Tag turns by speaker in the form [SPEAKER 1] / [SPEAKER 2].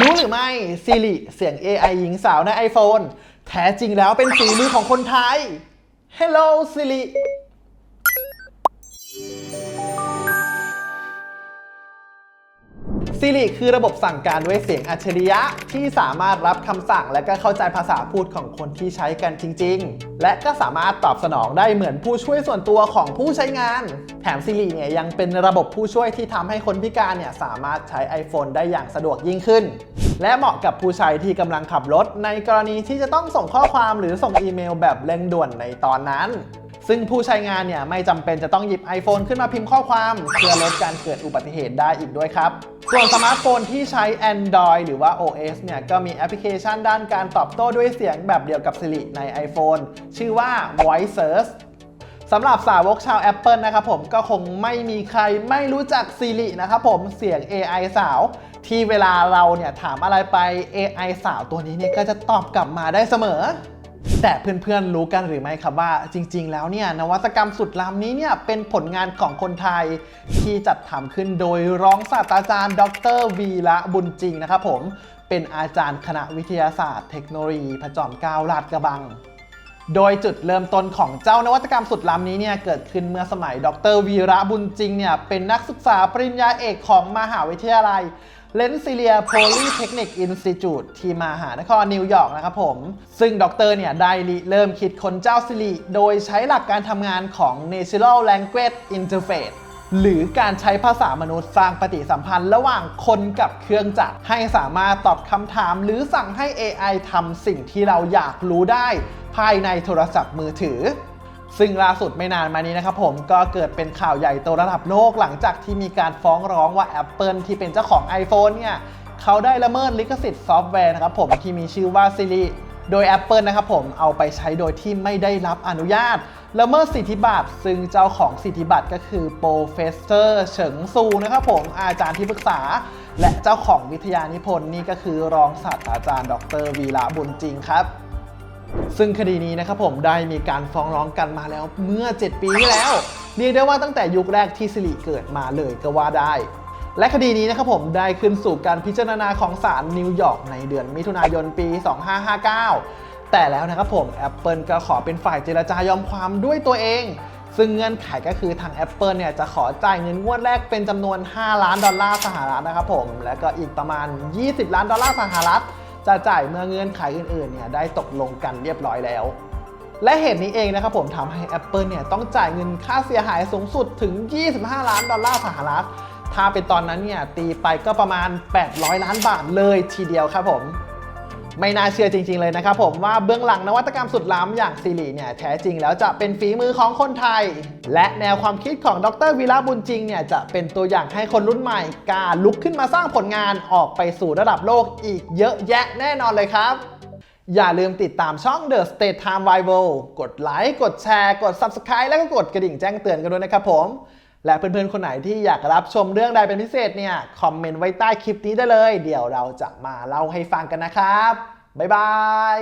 [SPEAKER 1] รู้หรือไม่ Siri เสียง AI หญิงสาวใน iPhone แท้จริงแล้วเป็นฝีมือของคนไทย Hello Siri ซิริคือระบบสั่งการด้วยเสียงอัจฉริยะ ที่สามารถรับคำสั่งและก็เข้าใจภาษาพูดของคนที่ใช้กันจริง ๆ และก็สามารถตอบสนองได้เหมือนผู้ช่วยส่วนตัวของผู้ใช้งาน แถมซิริเนี่ยยังเป็นระบบผู้ช่วยที่ทำให้คนพิการเนี่ยสามารถใช้ iPhone ได้อย่างสะดวกยิ่งขึ้น และเหมาะกับผู้ใช้ที่กำลังขับรถ ในกรณีที่จะต้องส่งข้อความหรือส่งอีเมลแบบเร่งด่วนในตอนนั้นซึ่งผู้ใช้งานเนี่ยไม่จำเป็นจะต้องหยิบ iPhone ขึ้นมาพิมพ์ข้อความ เพื่อลดการเกิดอุบัติเหตุได้อีกด้วยครับ ส่วนสมาร์ทโฟนที่ใช้ Android หรือว่า OS เนี่ยก็มีแอปพลิเคชันด้านการตอบโต้ด้วยเสียงแบบเดียวกับ Siri ใน iPhone ชื่อว่า Voice Search สำหรับสาวกชาว Apple นะครับผมก็คงไม่มีใครไม่รู้จัก Siri นะครับผมเสียง AI สาว ที่เวลาเราเนี่ยถามอะไรไป AI สาวตัวนี้เนี่ยก็จะตอบกลับมาได้เสมอ แต่เพื่อนๆรู้กันหรือไม่ครับว่าจริง ๆ แล้วเนี่ยนวัตกรรมสุดล้ำนี้เนี่ยเป็นผลงานของคนไทย ที่จัดทำขึ้นโดยรองศาสตราจารย์ ดรวีระบุญจริงนะครับผมเป็นอาจารย์คณะวิทยาศาสตร์ เทคโนโลยีพระจอมเกล้าลาดกระบัง โดยจุดเริ่มต้นของเจ้านวัตกรรมสุดล้ำนี้เนี่ยเกิดขึ้นเมื่อสมัย ดรวีระบุญจริงเนี่ยเป็นนักศึกษาปริญญาเอกของมหาวิทยาลัย เลนซิเลียโพลีเทคนิคอินสติจูตที่มหานครนิวยอร์กนะครับผม ซึ่งดรเนี่ยได้ริเริ่มคิดค้นเจ้าซิริโดยใช้หลักการทำงานของ Natural Language Interface หรือการใช้ภาษามนุษย์สร้างปฏิสัมพันธ์ระหว่างคนกับเครื่องจักร ให้สามารถตอบคำถามหรือสั่งให้ AI ทำสิ่งที่เราอยากรู้ได้ ภายในโทรศัพท์มือถือ ซึ่งล่าสุดไม่นานมานี้นะครับผมก็เกิดเป็นข่าวใหญ่โตระดับโลกหลังจากที่มีการฟ้องร้องว่า Apple ที่เป็นเจ้าของ iPhone เนี่ยเขาได้ละเมิดลิขสิทธิ์ซอฟต์แวร์นะครับผมที่มีชื่อว่า Siri โดย Apple นะครับผมเอาไปใช้โดยที่ไม่ได้รับอนุญาตละเมิดสิทธิบัตรซึ่งเจ้าของสิทธิบัตรก็คือโปรเฟสเซอร์เฉิงซูนะครับผมอาจารย์ที่ปรึกษา และเจ้าของวิทยานิพนธ์นี่ก็คือรองศาสตราจารย์ ดรวีระบุญจริงครับ ซึ่งคดีนี้นะครับผมได้มีการฟ้องร้องกันมาแล้วเมื่อ 7 ปีที่แล้วเรียกได้ว่าตั้งแต่ยุคแรกที่สิริเกิดมาเลยก็ว่าได้ และคดีนี้นะครับผมได้ขึ้นสู่การพิจารณาของศาลนิวยอร์กในเดือนมิถุนายนปี 2559 แต่แล้วนะครับผม Apple ก็ขอเป็นฝ่ายเจรจายอมความด้วยตัวเอง ซึ่งเงื่อนไขก็คือทาง Apple เนี่ยจะขอจ่ายเงินงวดแรกเป็นจำนวน 5 ล้านดอลลาร์สหรัฐนะครับผม และก็อีกประมาณ 20 ล้านดอลลาร์สหรัฐ จะจ่ายเมื่อเงื่อนไขอื่นๆเนี่ยได้ตกลงกันเรียบร้อยแล้ว และเหตุนี้เองนะครับผมทำให้ Apple เนี่ยต้องจ่ายเงินค่าเสียหายสูงสุดถึง 25 ล้านดอลลาร์สหรัฐถ้าเป็นตอนนั้นเนี่ยตีไปก็ประมาณ 800 ล้านบาทเลยทีเดียวครับผม ไม่น่าเชื่อจริง ๆเลยนะครับผมว่าเบื้องหลังนวัตกรรมสุดล้ำอย่างซีรีเนี่ยแท้จริงแล้วจะเป็นฝีมือของคนไทย และแนวความคิดของดรวีระบุญจริงเนี่ยจะเป็นตัวอย่างให้คนรุ่นใหม่กล้าลุกขึ้นมาสร้างผลงานออกไปสู่ระดับโลกอีกเยอะแยะแน่นอนเลยครับ อย่าลืมติดตามช่อง The State Time Bible กดไลค์กดแชร์ กด Subscribe แล้วก็กดกระดิ่งแจ้งเตือนกันด้วยนะครับผม และเพื่อนๆ คนไหนที่อยากรับชมเรื่องใดเป็นพิเศษเนี่ย คอมเมนต์ไว้ใต้คลิปนี้ได้เลย เดี๋ยวเราจะมาเล่าให้ฟังกันนะครับ บ๊ายบาย